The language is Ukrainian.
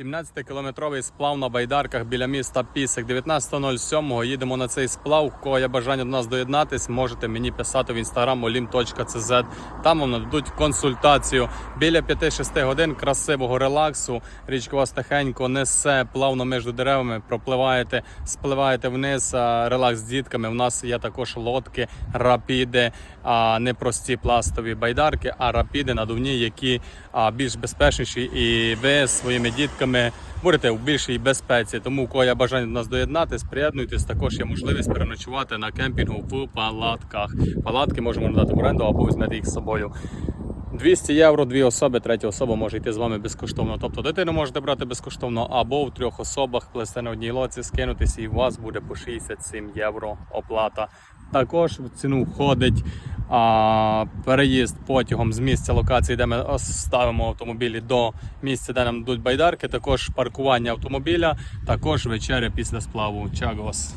17-кілометровий сплав на байдарках біля міста Пісик. 19.07 їдемо на цей сплав. У кого є бажання до нас доєднатись, можете мені писати в інстаграм olim.cz. Там вам нададуть консультацію. Біля 5-6 годин красивого релаксу. Річка вас тихенько несе плавно між деревами, пропливаєте, спливаєте вниз. Релакс з дітками. У нас є також лодки, рапіди, не прості пластові байдарки, а рапіди надувні, які більш безпечніші, і ви своїми дітками будете в більшій безпеці. Тому, у кого є бажання до нас доєднатись, приєднуйтесь. Також є можливість переночувати на кемпінгу в палатках. Палатки можемо надати в оренду або візьмете їх з собою. 200 євро, дві особи, третя особа може йти з вами безкоштовно. Тобто дитину можете брати безкоштовно або в трьох особах плести на одній лоці, скинутися, і у вас буде по 67 євро оплата. Також в ціну входить а, переїзд потягом з місця локації, де ми ставимо автомобілі до місця, де нам дадуть байдарки, також паркування автомобіля, також вечеря після сплаву. Чагос.